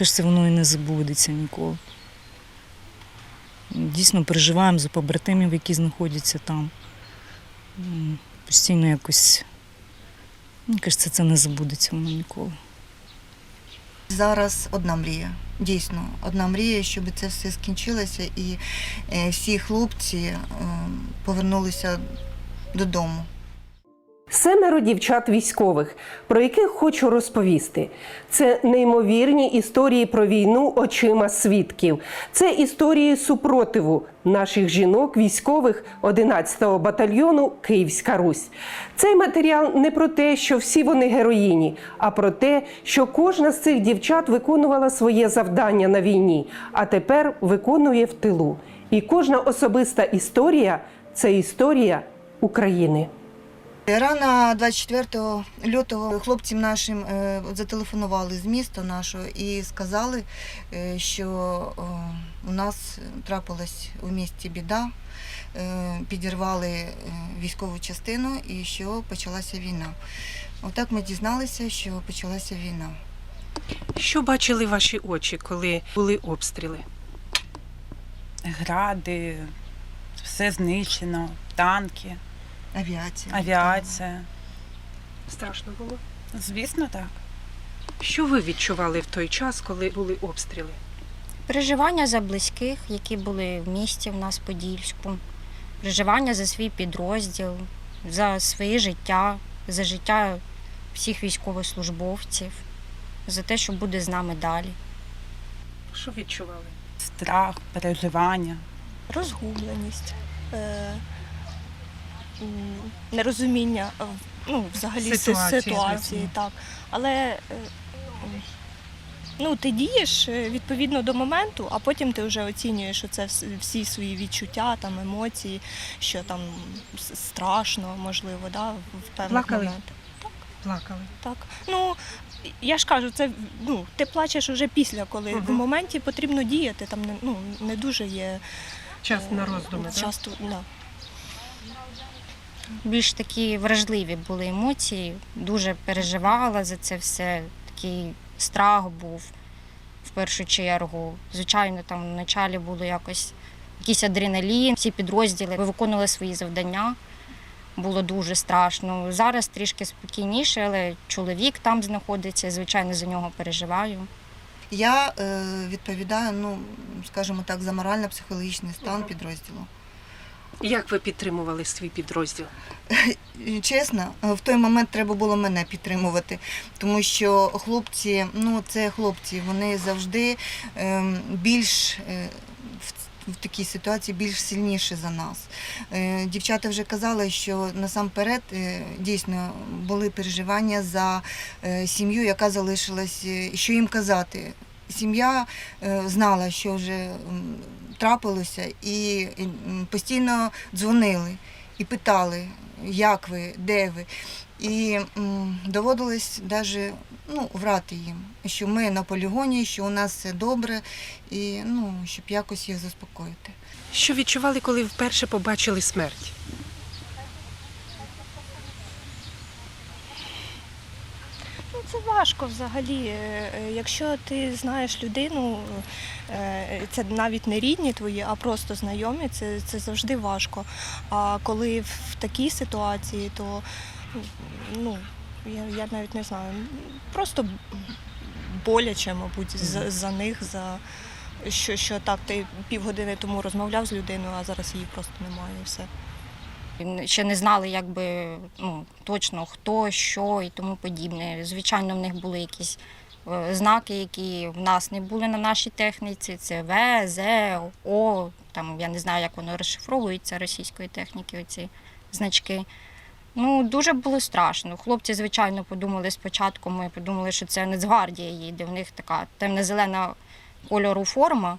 кажеться, воно і не забудеться ніколи. Дійсно переживаємо за побратимів, які знаходяться там. Постійно якось. Мені кажеться, це не забудеться воно ніколи. Зараз одна мрія. Дійсно, одна мрія, щоб це все скінчилося і е, всі хлопці е, повернулися додому. Семеро дівчат військових, про яких хочу розповісти. Це неймовірні історії про війну очима свідків. Це історії супротиву наших жінок, військових 11-го батальйону Київська Русь. Цей матеріал не про те, що всі вони героїні, а про те, що кожна з цих дівчат виконувала своє завдання на війні, а тепер виконує в тилу. І кожна особиста історія це історія України. Рано 24 лютого хлопцям нашим е, зателефонували з міста нашого і сказали, е, що е, у нас трапилась у місті біда, е, підірвали е, військову частину і що почалася війна. Отак ми дізналися, що почалася війна. Що бачили ваші очі, коли були обстріли? гради, все знищено, танки, Авіація. авіація. Страшно було. Звісно, так. Що ви відчували в той час, коли були обстріли? Переживання за близьких, які були в місті в нас Подільську, переживання за свій підрозділ, за своє життя, за життя всіх військовослужбовців, за те, що буде з нами далі. Що відчували? Страх, переживання. розгубленість, е, нерозуміння е, ну, взагалі Ситуації, ситуації, так. Але е, ну, ти дієш е, відповідно до моменту, а потім ти вже оцінюєш оце вс- всі свої відчуття, там, емоції, що там страшно, можливо, да, в певних Плакали? моментах. Плакали. Так. Ну, я ж кажу, це ну, ти плачеш уже після, коли в моменті потрібно діяти, там не, ну, не дуже є Час е, на роздуми. так? Да. Більш такі вражливі були емоції, дуже переживала за це все. Такий страх був в першу чергу. Звичайно, там вначалі було якось якийсь адреналін, всі підрозділи виконували свої завдання. Було дуже страшно. Зараз трішки спокійніше, але чоловік там знаходиться, звичайно, за нього переживаю. Я е, відповідаю, ну, скажімо так, за морально-психологічний стан підрозділу. Як ви підтримували свій підрозділ? Чесно, е, в той момент треба було мене підтримувати, тому що хлопці, ну це хлопці, вони завжди ем, більш е, в, такій ситуації більш сильніші за нас. Е, Дівчата вже казали, що насамперед дійсно були переживання за сім'ю, яка залишилась, що їм казати. Сім'я знала, що вже трапилося, і постійно дзвонили і питали, як ви, де ви. І доводилось навіть ну, врати їм, що ми на полігоні, що у нас все добре, і ну, щоб якось їх заспокоїти. Що відчували, коли вперше побачили смерть? Це важко взагалі. Е, е, Якщо ти знаєш людину, е, це навіть не рідні твої, а просто знайомі, це, це завжди важко. А коли в такій ситуації, то ну, я, я навіть не знаю, просто боляче, мабуть, за, за них, за що, що так, ти півгодини тому розмовляв з людиною, а зараз її просто немає і все. Ще не знали, якби ну, точно хто, що і тому подібне. Звичайно, в них були якісь е, знаки, які в нас не були на нашій техніці. Це В, З, О. Там я не знаю, як воно розшифровується російської техніки, оці значки. Ну, дуже було страшно. Хлопці, звичайно, подумали спочатку, ми подумали, що це Нацгвардія їде. В них така темно-зелена кольору форма.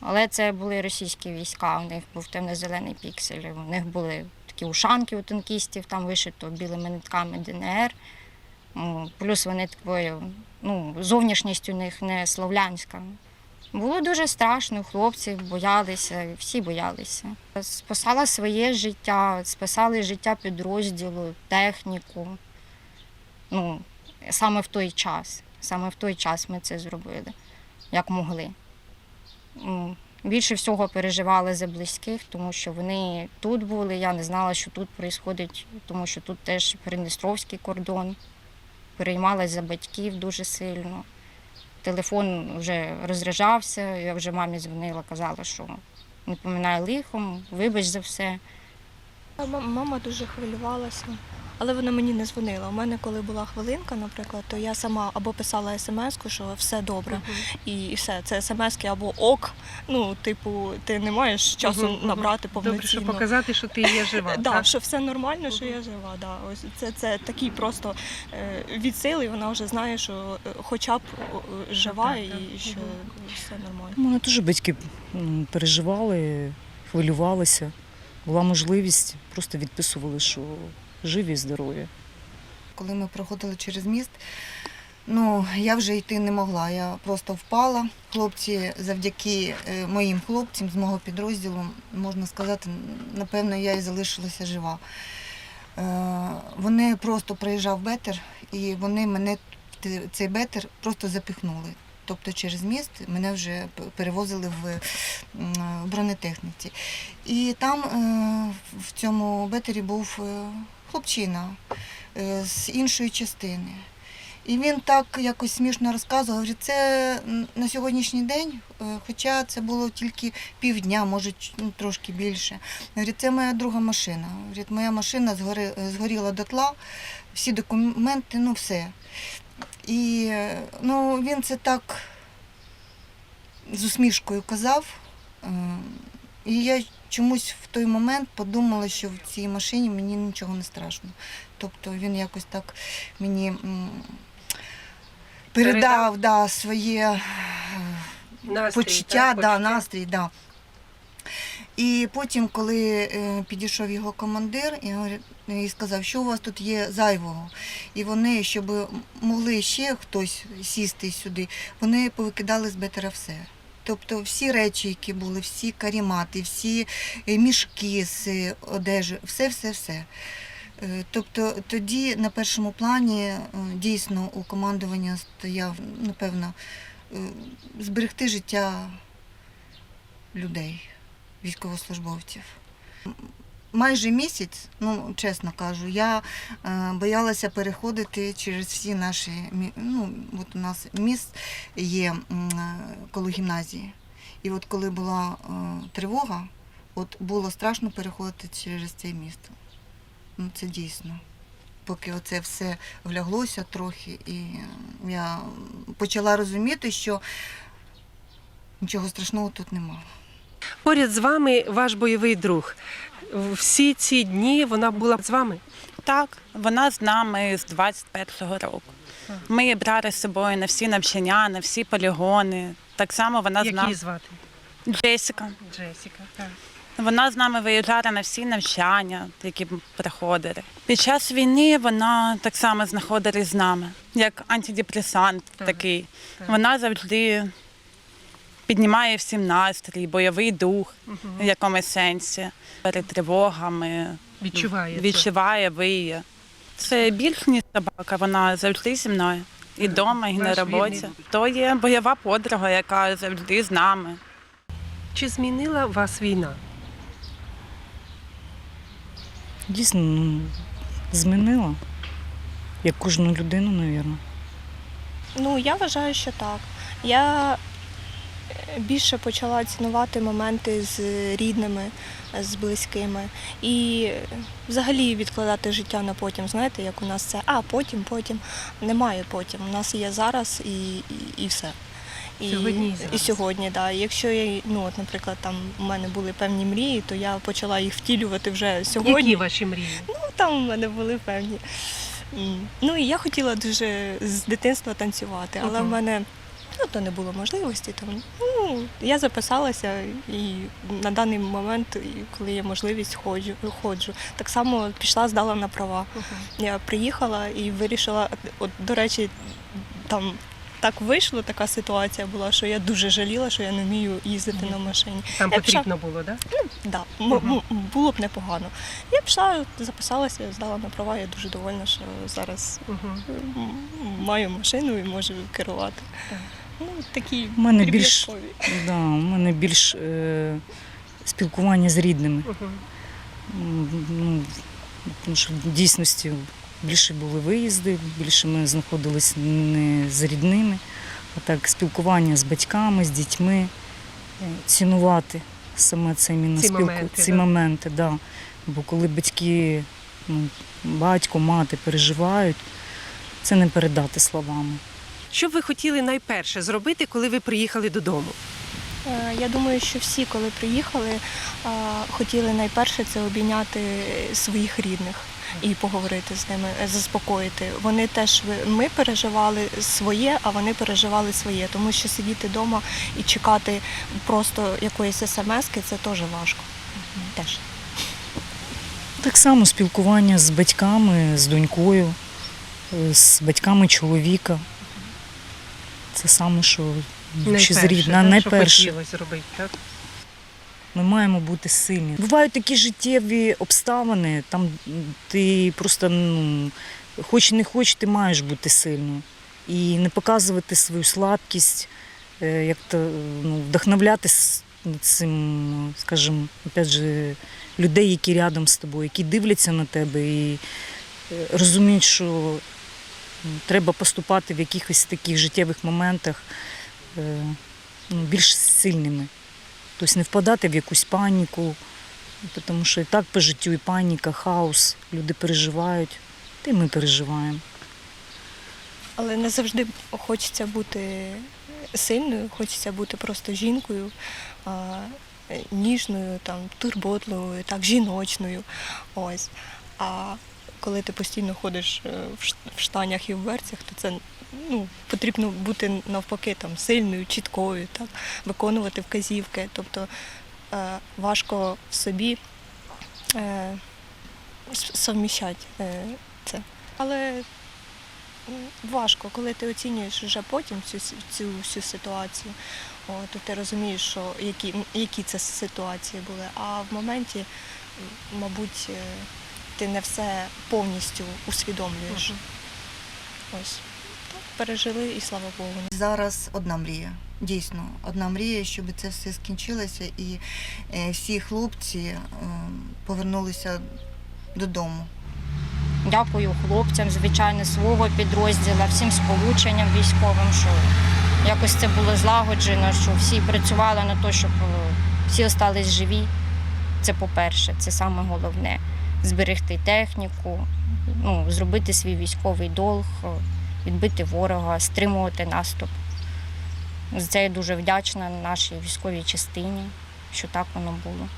Але це були російські війська, у них був темно-зелений піксель, у них були такі ушанки у танкістів, там вишито білими нитками ДНР. Плюс вони такою, ну, зовнішність у них не слов'янська. Було дуже страшно, хлопці боялися, всі боялися. Спасала своє життя, спасали життя підрозділу, техніку. Ну, саме в той час. Саме в той час ми це зробили. як могли. Більше всього переживали за близьких, тому що вони тут були. Я не знала, що тут відбувається, тому що тут теж Придністровський кордон. Переймалась за батьків дуже сильно. Телефон вже розряджався, я вже мамі дзвонила, казала, що не поминай лихом, вибач за все. Мама дуже хвилювалася, але вона мені не дзвонила. У мене, коли була хвилинка, наприклад, то я сама або писала смс-ку, що все добре, і, і все. Це смс-ки або ок. Ну, типу, ти не маєш часу Мгм, мгм. набрати Добре, щоб показати, що ти є жива. Да, так? що все нормально, що я жива. Да. Ось це, це такий просто е, від сили, і вона вже знає, що е, хоча б жива і що все нормально. У мене теж батьки переживали, хвилювалися. Була можливість, просто відписували, що живі здорові. Коли ми проходили через міст, ну я вже йти не могла. Я просто впала. Хлопці, завдяки е, моїм хлопцям з мого підрозділу, можна сказати, напевно, я і залишилася жива. Е, Вони просто проїжджав бетер, і вони мене цей бетер просто запіхнули. Тобто через міст мене вже перевозили в бронетехніці. І там е, в цьому бетері був хлопчина е, з іншої частини. І він так якось смішно розказував, говорить, це на сьогоднішній день, е, хоча це було тільки півдня, може ну, трошки більше. Це моя друга машина. Моя машина згоріла дотла, всі документи, ну все. І е, ну, він це так з усмішкою казав. І я чомусь в той момент подумала, що в цій машині мені нічого не страшно. Тобто він якось так мені передав да, своє е, Настрій, почуття, так, да, настрій, да. І потім, коли е, підійшов його командир і сказав, що у вас тут є зайвого. І вони, щоб могли ще хтось сісти сюди, вони повикидали з бетера все. Тобто всі речі, які були, всі карімати, всі е, мішки з е, одежі, все-все-все. Е, Тобто тоді на першому плані дійсно у командування стояв, напевно, зберегти життя людей, військовослужбовців. Майже місяць, ну чесно кажу, я е, боялася переходити через всі наші ну, от у нас міст є е, коло гімназії. І от коли була е, тривога, от було страшно переходити через цей міст. Ну, це дійсно. Поки оце все вляглося трохи, і я почала розуміти, що нічого страшного тут немає. Поряд з вами ваш бойовий друг. Всі ці дні вона була з вами. Так, вона з нами з 21-го року. Ми її брали з собою на всі навчання, на всі полігони. Так само вона з Як нами. її звати? Джесіка. Джесіка. Так. Вона з нами виїжджала на всі навчання, які проходили. Під час війни вона так само знаходилась з нами, як антидепресант Так, такий. так. Вона завжди піднімає всім настрій, бойовий дух в якомусь сенсі. Перед тривогами Відчуває. відчуває, виє. Це більш ніж собака, вона завжди зі мною. І вдома, і на роботі. То є бойова подруга, яка завжди з нами. Чи змінила вас війна? Дійсно, ну, змінила. Як кожну людину, мабуть. Ну, я вважаю, що так. Я е, більше почала цінувати моменти з рідними, з близькими. І взагалі відкладати життя на потім. Знаєте, як у нас це, а потім, потім. Немає потім. У нас є зараз і, і, і все. І, Сьогодні і і сьогодні, да. Якщо я, ну, от, наприклад, там у мене були певні мрії, то я почала їх втілювати вже сьогодні. Які ваші мрії? Ну, там у мене були певні. Ну і я хотіла дуже з дитинства танцювати, але в мене ну, то не було можливості. Тому ну, я записалася і на даний момент, коли є можливість, ходжу. ходжу. Так само пішла, здала на права. Я приїхала і вирішила, от, до речі, там. Так вийшло, така ситуація була, що я дуже жаліла, що я не вмію їздити на машині. Там Я пішла- потрібно було, так? Да, м- м- було б непогано. Я пішла, записалася, здала на права. Я дуже довольна, що зараз Угу. м, маю машину і можу керувати. Ну, такі У мене більш, да, у мене більш е, спілкування з рідними. М, Ну, тому що в дійсності більше були виїзди, більше ми знаходились не з рідними, а так спілкування з батьками, з дітьми, е, цінувати саме це іменно Ці спілку, моменти, ці да. моменти, да. Бо коли батьки, ну, батько, мати переживають, це не передати словами. Що б ви хотіли найперше зробити, коли ви приїхали додому? Е, Я думаю, що всі, коли приїхали, е, хотіли найперше це обійняти своїх рідних і поговорити з ними, е, заспокоїти. Вони теж ми переживали своє, а вони переживали своє, тому що сидіти вдома і чекати просто якоїсь смски це теж важко. Теж. Так само спілкування з батьками, з донькою, з батьками чоловіка. Це саме, що чи з рідна, найперше. зробити, так? Ми маємо бути сильні. Бувають такі життєві обставини, там ти просто ну, хоч не хоч, ти маєш бути сильною. І не показувати свою слабкість, е, як то ну, вдохновляти цим, скажімо, опять же, людей, які рядом з тобою, які дивляться на тебе і е, розуміють, що треба поступати в якихось таких життєвих моментах е, ну, більш сильними. Тобто не впадати в якусь паніку, тому що і так по життю і паніка, хаос, люди переживають, та й ми переживаємо. Але не завжди хочеться бути сильною, хочеться бути просто жінкою, ніжною, там, турботливою, так, жіночною. Ось. А коли ти постійно ходиш е, в штанях і в берцях, то це ну, потрібно бути навпаки там, сильною, чіткою, так, виконувати вказівки. Тобто е, важко в собі е, совміщати це. Але Важко, коли ти оцінюєш вже потім цю, цю всю ситуацію, о, то ти розумієш, що які, які це ситуації були. А в моменті, мабуть, ти не все повністю усвідомлюєш. Ось. Так, пережили і слава Богу. Зараз одна мрія. Дійсно, одна мрія, щоб це все скінчилося і е, всі хлопці е, повернулися додому. Дякую хлопцям, звичайно, свого підрозділу, всім сполученням військовим, що якось це було злагоджено, що всі працювали на те, щоб е, всі остались живі. Це по-перше, це саме головне. Зберегти техніку, ну, зробити свій військовий долг, е, відбити ворога, стримувати наступ. За це я дуже вдячна нашій військовій частині, що так воно було.